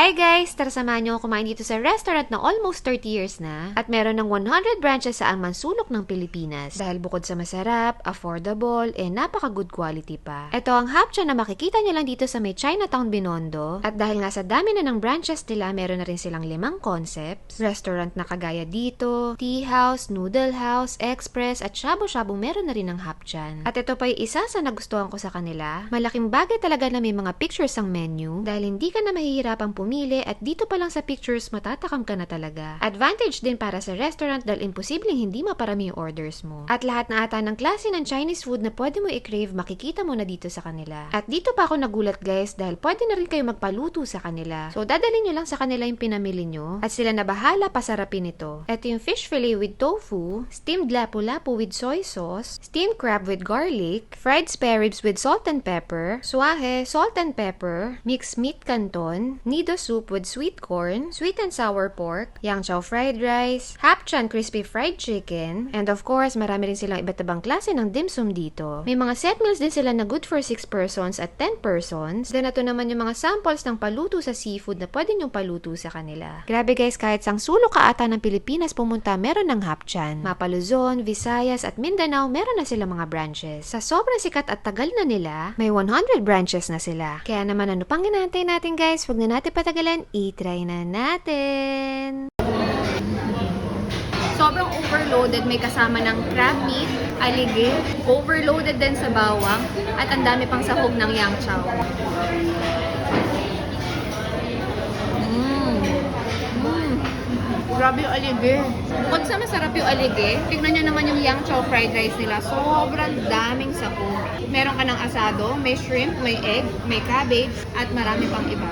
Hi guys! Tara samahan niyo kumain dito sa restaurant na almost 30 years na at meron ng 100 branches sa ang mansulok ng Pilipinas. Dahil bukod sa masarap, affordable, eh napaka-good quality pa. Ito ang hapcha na makikita niyo lang dito sa may Chinatown Binondo at dahil nga sa dami na ng branches nila, meron na rin silang limang concepts. Restaurant na kagaya dito, tea house, noodle house, express at shabu-shabu meron na rin ng hapchan. At ito pa yung isa sa nagustuhan ko sa kanila. Malaking bagay talaga na may mga pictures ang menu dahil hindi ka na mahihirapang pumili at dito pa lang sa pictures matatakam ka na talaga. Advantage din para sa restaurant dahil imposibleng hindi maparami yung orders mo. At lahat na ata ng klase ng Chinese food na pwede mo i-crave makikita mo na dito sa kanila. At dito pa ako nagulat guys dahil pwede na rin kayo magpaluto sa kanila. So dadalhin nyo lang sa kanila yung pinamili nyo at sila na bahala pasarapin ito. Ito yung fish fillet with tofu, steamed lapu-lapu with soy sauce, steamed crab with garlic, fried spare ribs with salt and pepper, suahe, salt and pepper, mixed meat canton, nido soup with sweet corn, sweet and sour pork, yang chow fried rice, hapchan crispy fried chicken, and of course, marami rin silang iba't ibang klase ng dim sum dito. May mga set meals din sila na good for 6 persons at 10 persons. Then ito naman yung mga samples ng paluto sa seafood na pwede nyong paluto sa kanila. Grabe guys, kahit sang sulok ka ata ng Pilipinas pumunta, meron ng hapchan. Mapa Luzon, Visayas at Mindanao, meron na sila mga branches. Sa sobrang sikat at tagal na nila, may 100 branches na sila. Kaya naman ano pang hinahantay natin guys, wag na natin patagalan, i-try na natin! Sobrang overloaded, may kasama ng crab meat, aligid, overloaded din sa bawang, at ang dami pang sahog ng yang chow. Grabe yung alige. Bukod sa masarap yung alige, tignan nyo naman yung yang chow fried rice nila. Sobrang daming sahog. Meron ka ng asado, may shrimp, may egg, may cabbage, at marami pang iba.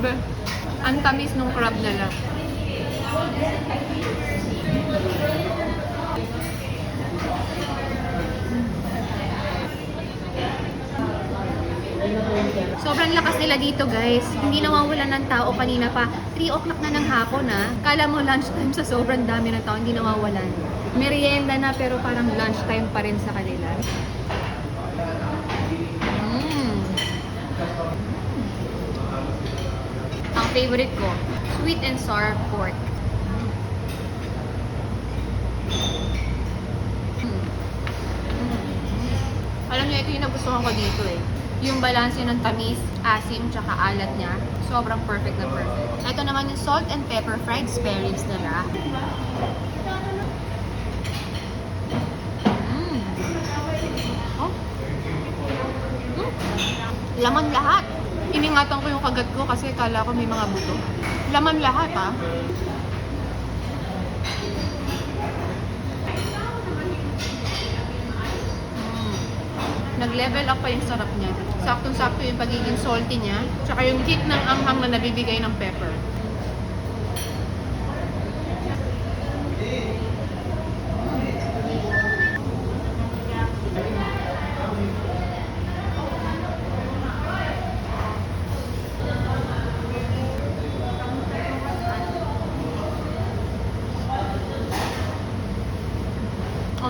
Grabe. Ang tamis nung crab nila. Sobrang lakas nila dito guys. Hindi nawawalan ng tao kanina pa. 3 o'clock na ng hapon ha. Kala mo lunchtime sa sobrang dami ng tao. Hindi nawawalan. Merienda na pero parang lunchtime pa rin sa kanila. Mm. Ang favorite ko, sweet and sour pork. Mm. Mm. Alam niyo, ito yung nagustuhan ko dito eh. Yung balanse ng tamis, asim, tsaka alat niya. Sobrang perfect na perfect. Ito naman yung salt and pepper fried spare nila. Mm. Oh. Mm. Laman lahat. Iningatan ko yung kagat ko kasi kala ko may mga buto. Laman lahat ah. Mm. Nag-level up pa yung sarap niya. Saktong-sakto yung pagiging salty niya. Tsaka yung kick ng anghang na nabibigay ng pepper.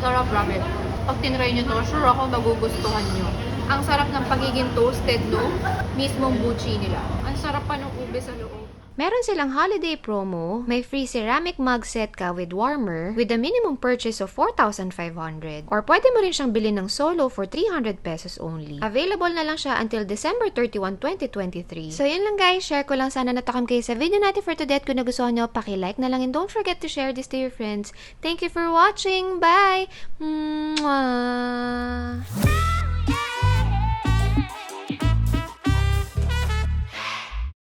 Ang sarap, grabe. Pag tinry nyo to, sure ako magugustuhan nyo. Ang sarap ng pagiging toasted, no? Mismong buchi nila. Ang sarap pa ng ube sa loob. Meron silang holiday promo. May free ceramic mug set ka with warmer with a minimum purchase of 4,500. Or pwede mo rin siyang bilhin ng solo for 300 pesos only. Available na lang siya until December 31, 2023. So yun lang guys, share ko lang sana natakam kayo sa video natin for today. At kung nagustuhan nyo, paki-like na lang and don't forget to share this to your friends. Thank you for watching. Bye! Mwah!